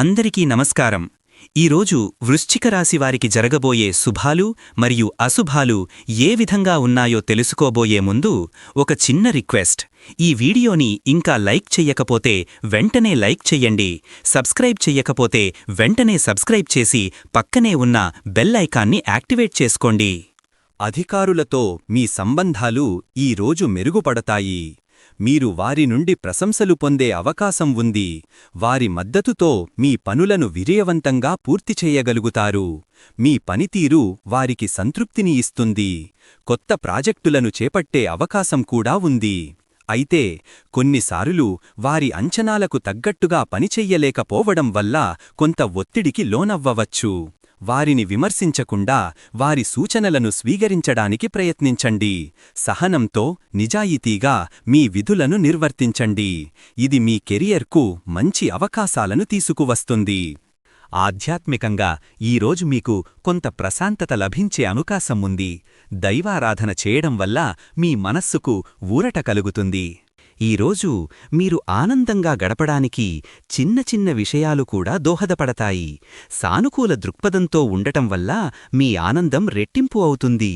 అందరికీ నమస్కారం. ఈరోజు వృశ్చిక రాశి వారికి జరగబోయే శుభాలు మరియు అశుభాలు ఏ విధంగా ఉన్నాయో తెలుసుకోబోయే ముందు ఒక చిన్న రిక్వెస్ట్. ఈ వీడియోని ఇంకా లైక్ చెయ్యకపోతే వెంటనే లైక్ చెయ్యండి. సబ్స్క్రైబ్ చెయ్యకపోతే వెంటనే సబ్స్క్రైబ్ చేసి పక్కనే ఉన్న బెల్ ఐకాన్ని యాక్టివేట్ చేసుకోండి. అధికారులతో మీ సంబంధాలు ఈ రోజు మెరుగుపడతాయి. మీరు వారి నుండి ప్రశంసలు పొందే అవకాశం ఉంది. వారి మద్దతుతో మీ పనులను విజయవంతంగా పూర్తి చేయగలుగుతారు. మీ పనితీరు వారికి సంతృప్తిని ఇస్తుంది. కొత్త ప్రాజెక్టులను చేపట్టే అవకాశం కూడా ఉంది. అయితే కొన్నిసార్లు వారి అంచనాలకు తగ్గట్టుగా పనిచెయ్యలేకపోవడం వల్ల కొంత ఒత్తిడికి లోనవ్వవచ్చు. వారిని విమర్శించకుండా వారి సూచనలను స్వీకరించడానికి ప్రయత్నించండి. సహనంతో నిజాయితీగా మీ విధులను నిర్వర్తించండి. ఇది మీ కెరియర్కు మంచి అవకాశాలను తీసుకువస్తుంది. ఆధ్యాత్మికంగా ఈరోజు మీకు కొంత ప్రశాంతత లభించే అవకాశం ఉంది. దైవారాధన చేయడం వల్ల మీ మనస్సుకు ఊరట కలుగుతుంది. ఈరోజు మీరు ఆనందంగా గడపడానికి చిన్న చిన్న విషయాలు కూడా దోహదపడతాయి. సానుకూల దృక్పథంతో ఉండటం వల్ల మీ ఆనందం రెట్టింపు అవుతుంది.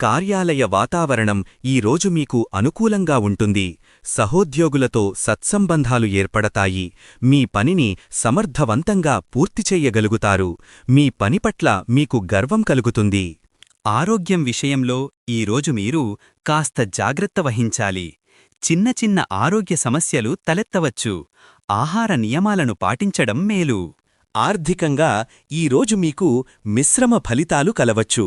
కార్యాలయ వాతావరణం ఈరోజు మీకు అనుకూలంగా ఉంటుంది. సహోద్యోగులతో సత్సంబంధాలు ఏర్పడతాయి. మీ పనిని సమర్థవంతంగా పూర్తి చెయ్యగలుగుతారు మీ పని పట్ల మీకు గర్వం కలుగుతుంది. ఆరోగ్యం విషయంలో ఈరోజు మీరు కాస్త జాగ్రత్త వహించాలి. చిన్న చిన్న ఆరోగ్య సమస్యలు తలెత్తవచ్చు. ఆహార నియమాలను పాటించడం మేలు. ఆర్థికంగా ఈరోజు మీకు మిశ్రమ ఫలితాలు కలవచ్చు.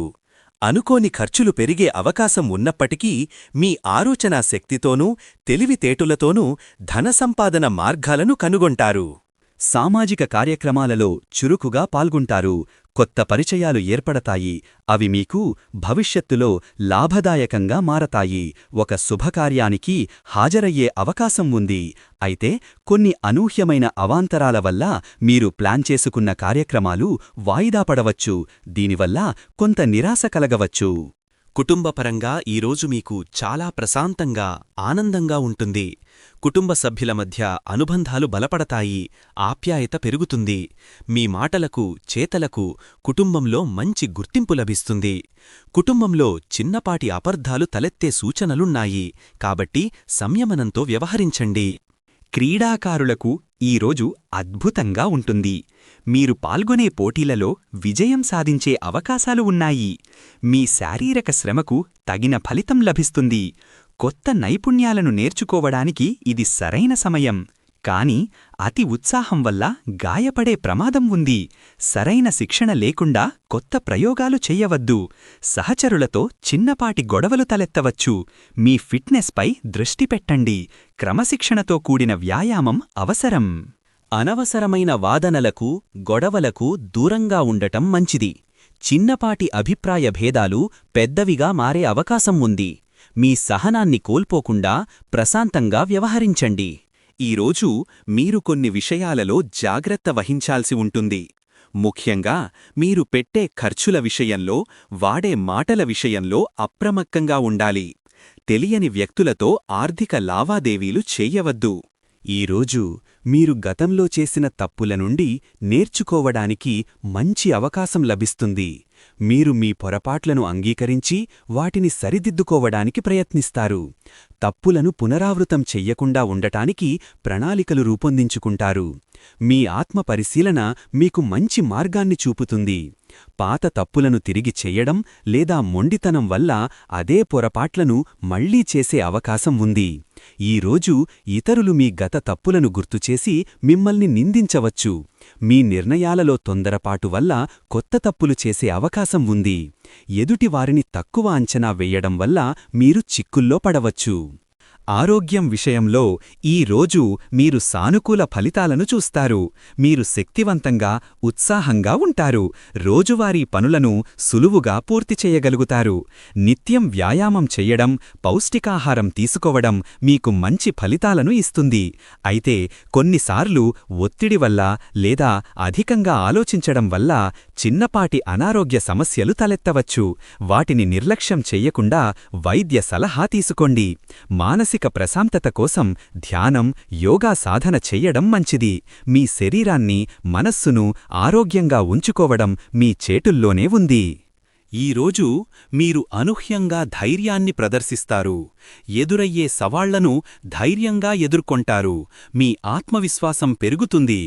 అనుకోని ఖర్చులు పెరిగే అవకాశం ఉన్నప్పటికీ మీ ఆలోచనా శక్తితోనూ తెలివితేటులతోనూ ధన సంపాదన మార్గాలను కనుగొంటారు. సామాజిక కార్యక్రమాలలో చురుకుగా పాల్గొంటారు. కొత్త పరిచయాలు ఏర్పడతాయి. అవి మీకు భవిష్యత్తులో లాభదాయకంగా మారతాయి. ఒక శుభకార్యానికి హాజరయ్యే అవకాశం ఉంది. అయితే కొన్ని అనూహ్యమైన అవాంతరాల వల్ల మీరు ప్లాన్ చేసుకున్న కార్యక్రమాలు వాయిదా పడవచ్చు. దీనివల్ల కొంత నిరాశ కలగవచ్చు. కుటుంబపరంగా ఈరోజు మీకు చాలా ప్రశాంతంగా ఆనందంగా ఉంటుంది. కుటుంబ సభ్యుల మధ్య అనుబంధాలు బలపడతాయి ఆప్యాయత పెరుగుతుంది. మీ మాటలకు చేతలకు కుటుంబంలో మంచి గుర్తింపు లభిస్తుంది. కుటుంబంలో చిన్నపాటి అపర్ధాలు తలెత్తే సూచనలున్నాయి. కాబట్టి సంయమనంతో వ్యవహరించండి. క్రీడాకారులకు ఈరోజు అద్భుతంగా ఉంటుంది. మీరు పాల్గొనే పోటీలలో విజయం సాధించే అవకాశాలు ఉన్నాయి. మీ శారీరక శ్రమకు తగిన ఫలితం లభిస్తుంది. కొత్త నైపుణ్యాలను నేర్చుకోవడానికి ఇది సరైన సమయం. కాని అతి ఉత్సాహం వల్ల గాయపడే ప్రమాదం ఉంది. సరైన శిక్షణ లేకుండా కొత్త ప్రయోగాలు చెయ్యవద్దు సహచరులతో చిన్నపాటి గొడవలు తలెత్తవచ్చు. మీ ఫిట్నెస్పై దృష్టి పెట్టండి. క్రమశిక్షణతో కూడిన వ్యాయామం అవసరం. అనవసరమైన వాదనలకు గొడవలకు దూరంగా ఉండటం మంచిది. చిన్నపాటి అభిప్రాయ భేదాలు పెద్దవిగా మారే అవకాశం ఉంది. మీ సహనాన్ని కోల్పోకుండా ప్రశాంతంగా వ్యవహరించండి. ఈరోజు మీరు కొన్ని విషయాలలో జాగ్రత్త వహించాల్సి ఉంటుంది. ముఖ్యంగా మీరు పెట్టే ఖర్చుల విషయంలో వాడే మాటల విషయంలో అప్రమక్కంగా ఉండాలి. తెలియని వ్యక్తులతో ఆర్థిక లావాదేవీలు చెయ్యవద్దు ఈరోజు మీరు గతంలో చేసిన తప్పుల నుండి నేర్చుకోవడానికి మంచి అవకాశం లభిస్తుంది. మీరు మీ పొరపాట్లను అంగీకరించి వాటిని సరిదిద్దుకోవడానికి ప్రయత్నిస్తారు. తప్పులను పునరావృతం చెయ్యకుండా ఉండటానికి ప్రణాళికలు రూపొందించుకుంటారు. మీ ఆత్మ పరిశీలన మీకు మంచి మార్గాన్ని చూపుతుంది. పాత తప్పులను తిరిగి చెయ్యడం లేదా మొండితనం వల్ల అదే పొరపాట్లను మళ్ళీ చేసే అవకాశం ఉంది. ఈరోజు ఇతరులు మీ గత తప్పులను గుర్తుచేసి మిమ్మల్ని నిందించవచ్చు. మీ నిర్ణయాలలో తొందరపాటు వల్ల కొత్త తప్పులు చేసే అవకాశం ఉంది. ఎదుటివారిని తక్కువ అంచనా వెయ్యడం వల్ల మీరు చిక్కుల్లో పడవచ్చు. ఆరోగ్యం విషయంలో ఈ రోజు మీరు సానుకూల ఫలితాలను చూస్తారు. మీరు శక్తివంతంగా ఉత్సాహంగా ఉంటారు. రోజువారీ పనులను సులువుగా పూర్తి చేయగలుగుతారు. నిత్యం వ్యాయామం చెయ్యడం పౌష్టికాహారం తీసుకోవడం మీకు మంచి ఫలితాలను ఇస్తుంది. అయితే కొన్నిసార్లు ఒత్తిడి వల్ల లేదా అధికంగా ఆలోచించడం వల్ల చిన్నపాటి అనారోగ్య సమస్యలు తలెత్తవచ్చు. వాటిని నిర్లక్ష్యం చెయ్యకుండా వైద్య సలహా తీసుకోండి. మానసిక మానసిక ప్రశాంతత కోసం ధ్యానం యోగా సాధన చెయ్యడం మంచిది. మీ శరీరాన్ని మనస్సును ఆరోగ్యంగా ఉంచుకోవడం మీ చేటుల్లోనే ఉంది. ఈరోజు మీరు అనూహ్యంగా ధైర్యాన్ని ప్రదర్శిస్తారు. ఎదురయ్యే సవాళ్ళను ధైర్యంగా ఎదుర్కొంటారు. మీ ఆత్మవిశ్వాసం పెరుగుతుంది.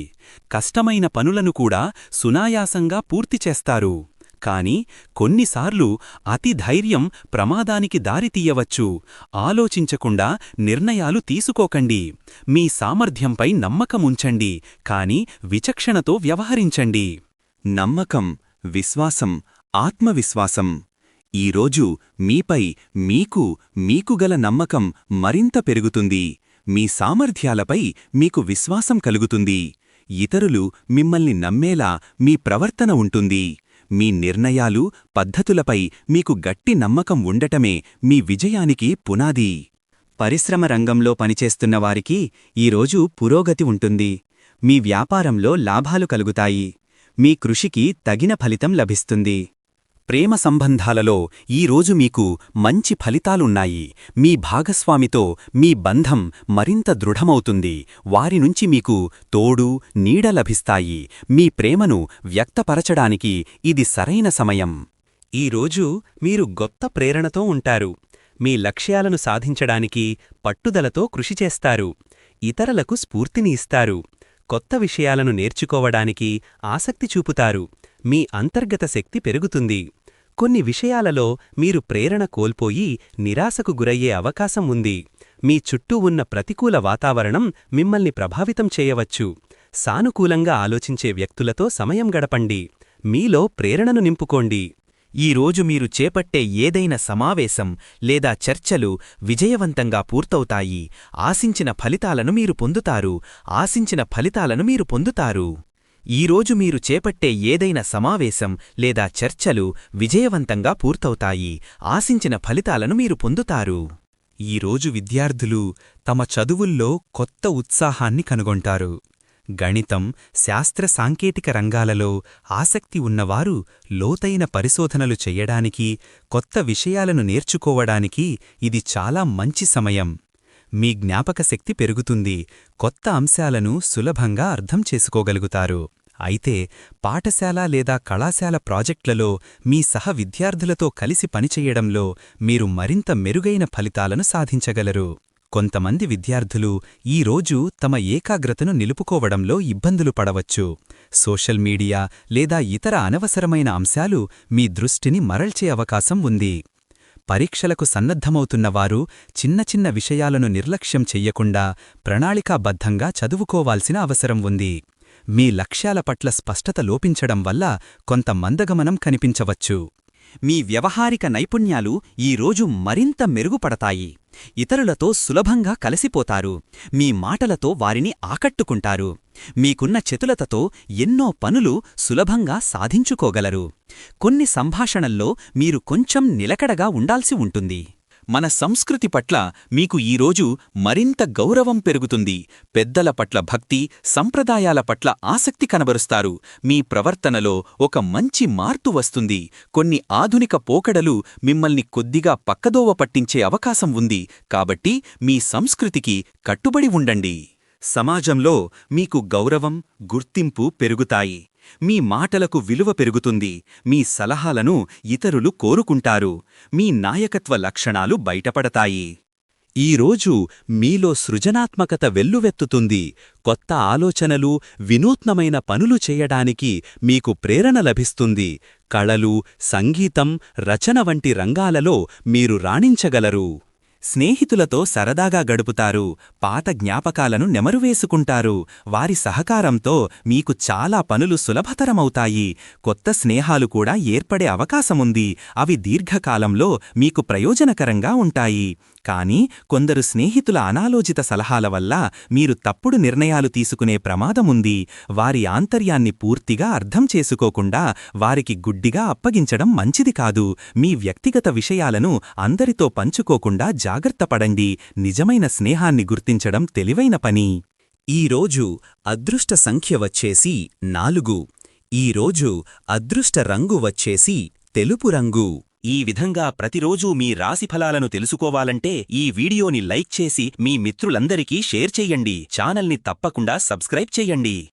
కష్టమైన పనులను కూడా సునాయాసంగా పూర్తి చేస్తారు. కానీ కొన్నిసార్లు అతి ధైర్యం ప్రమాదానికి దారితీయవచ్చు ఆలోచించకుండా నిర్ణయాలు తీసుకోకండి. మీ సామర్థ్యంపై నమ్మకముంచండి. కాని విచక్షణతో వ్యవహరించండి. నమ్మకం విశ్వాసం ఆత్మవిశ్వాసం. ఈరోజు మీపై మీకు మీకు గల నమ్మకం మరింత పెరుగుతుంది. మీ సామర్థ్యాలపై మీకు విశ్వాసం కలుగుతుంది. ఇతరులు మిమ్మల్ని నమ్మేలా మీ ప్రవర్తన ఉంటుంది. మీ నిర్ణయాలు పద్ధతులపై మీకు గట్టి నమ్మకం ఉండటమే మీ విజయానికి పునాది. పరిశ్రమ రంగంలో పనిచేస్తున్న వారికి ఈరోజు పురోగతి ఉంటుంది. మీ వ్యాపారంలో లాభాలు కలుగుతాయి. మీ కృషికి తగిన ఫలితం లభిస్తుంది. ప్రేమ సంబంధాలలో ఈరోజు మీకు మంచి ఫలితాలున్నాయి. మీ భాగస్వామితో మీ బంధం మరింత దృఢమవుతుంది. వారి నుంచి మీకు తోడు నీడ లభిస్తాయి. మీ ప్రేమను వ్యక్తపరచడానికి ఇది సరైన సమయం. ఈరోజు మీరు గొప్ప ప్రేరణతో ఉంటారు. మీ లక్ష్యాలను సాధించడానికి పట్టుదలతో కృషి చేస్తారు. ఇతరులకు స్ఫూర్తిని ఇస్తారు. కొత్త విషయాలను నేర్చుకోవడానికి ఆసక్తి చూపుతారు. మీ అంతర్గత శక్తి పెరుగుతుంది. కొన్ని విషయాలలో మీరు ప్రేరణ కోల్పోయి నిరాశకు గురయ్యే అవకాశం ఉంది. మీ చుట్టూ ఉన్న ప్రతికూల వాతావరణం మిమ్మల్ని ప్రభావితం చేయవచ్చు. సానుకూలంగా ఆలోచించే వ్యక్తులతో సమయం గడపండి. మీలో ప్రేరణను నింపుకోండి. ఈరోజు మీరు చేపట్టే ఏదైనా సమావేశం లేదా చర్చలు విజయవంతంగా పూర్తవుతాయి. ఆశించిన ఫలితాలను మీరు పొందుతారు. ఆశించిన ఫలితాలను మీరు పొందుతారు. ఈరోజు మీరు చేపట్టే ఏదైనా సమావేశం లేదా చర్చలు విజయవంతంగా పూర్తవుతాయి. ఆశించిన ఫలితాలను మీరు పొందుతారు. ఈరోజు విద్యార్థులు తమ చదువుల్లో కొత్త ఉత్సాహాన్ని కనుగొంటారు. గణితం శాస్త్ర సాంకేతిక రంగాలలో ఆసక్తి ఉన్నవారు లోతైన పరిశోధనలు చెయ్యడానికి కొత్త విషయాలను నేర్చుకోవడానికి ఇది చాలా మంచి సమయం. మీ జ్ఞాపకశక్తి పెరుగుతుంది. కొత్త అంశాలను సులభంగా అర్థం చేసుకోగలుగుతారు. అయితే పాఠశాల లేదా కళాశాల ప్రాజెక్టులలో మీ సహ విద్యార్థులతో కలిసి పనిచేయడంలో మీరు మరింత మెరుగైన ఫలితాలను సాధించగలరు. కొంతమంది విద్యార్థులు ఈ రోజు తమ ఏకాగ్రతను నిలుపుకోవడంలో ఇబ్బందులు పడవచ్చు. సోషల్ మీడియా లేదా ఇతర అనవసరమైన అంశాలు మీ దృష్టిని మరల్చే అవకాశం ఉంది. పరీక్షలకు సన్నద్ధమవుతున్నవారు చిన్న చిన్న విషయాలను నిర్లక్ష్యం చెయ్యకుండా ప్రణాళికాబద్ధంగా చదువుకోవాల్సిన అవసరం ఉంది. మీ లక్ష్యాల పట్ల స్పష్టత లోపించడం వల్ల కొంత మందగమనం కనిపించవచ్చు. మీ వ్యవహారిక నైపుణ్యాలు ఈరోజు మరింత మెరుగుపడతాయి. ఇతరులతో సులభంగా కలిసిపోతారు. మీ మాటలతో వారిని ఆకట్టుకుంటారు. మీకున్న చతులతతో ఎన్నో పనులు సులభంగా సాధించుకోగలరు. కొన్ని సంభాషణల్లో మీరు కొంచెం నిలకడగా ఉండాల్సి ఉంటుంది. మన సంస్కృతి పట్ల మీకు ఈరోజు మరింత గౌరవం పెరుగుతుంది. పెద్దల పట్ల భక్తి సంప్రదాయాల పట్ల ఆసక్తి కనబరుస్తారు. మీ ప్రవర్తనలో ఒక మంచి మార్పు వస్తుంది. కొన్ని ఆధునిక పోకడలు మిమ్మల్ని కొద్దిగా పక్కదోవ పట్టించే అవకాశం ఉంది. కాబట్టి మీ సంస్కృతికి కట్టుబడి ఉండండి. సమాజంలో మీకు గౌరవం గుర్తింపు పెరుగుతాయి. మీ మాటలకు విలువ పెరుగుతుంది. మీ సలహాలను ఇతరులు కోరుకుంటారు. మీ నాయకత్వ లక్షణాలు బయటపడతాయి. ఈరోజు మీలో సృజనాత్మకత వెల్లువెత్తుతుంది. కొత్త ఆలోచనలు వినూత్నమైన పనులు చేయడానికి మీకు ప్రేరణ లభిస్తుంది. కళలు సంగీతం రచన వంటి రంగాలలో మీరు రాణించగలరు. స్నేహితులతో సరదాగా గడుపుతారు పాత జ్ఞాపకాలను నెమరువేసుకుంటారు. వారి సహకారంతో మీకు చాలా పనులు సులభతరమవుతాయి. కొత్త స్నేహాలు కూడా ఏర్పడే అవకాశముంది. అవి దీర్ఘకాలంలో మీకు ప్రయోజనకరంగా ఉంటాయి. కానీ కొందరు స్నేహితుల అనాలోచిత సలహాల వల్ల మీరు తప్పుడు నిర్ణయాలు తీసుకునే ప్రమాదముంది. వారి ఆంతర్యాన్ని పూర్తిగా అర్థం చేసుకోకుండా వారికి గుడ్డిగా అప్పగించడం మంచిది కాదు. మీ వ్యక్తిగత విషయాలను అందరితో పంచుకోకుండా జాగ్రత్తపడండి నిజమైన స్నేహాన్ని గుర్తించడం తెలివైన పని. ఈరోజు అదృష్ట సంఖ్య వచ్చేసి నాలుగు. ఈరోజు అదృష్ట రంగు వచ్చేసి తెలుపు రంగు. ఈ విధంగా ప్రతిరోజూ మీ రాశి ఫలాలను తెలుసుకోవాలంటే ఈ వీడియోని లైక్ చేసి మీ మిత్రులందరికీ షేర్ చెయ్యండి ఛానల్ని తప్పకుండా సబ్స్క్రైబ్ చెయ్యండి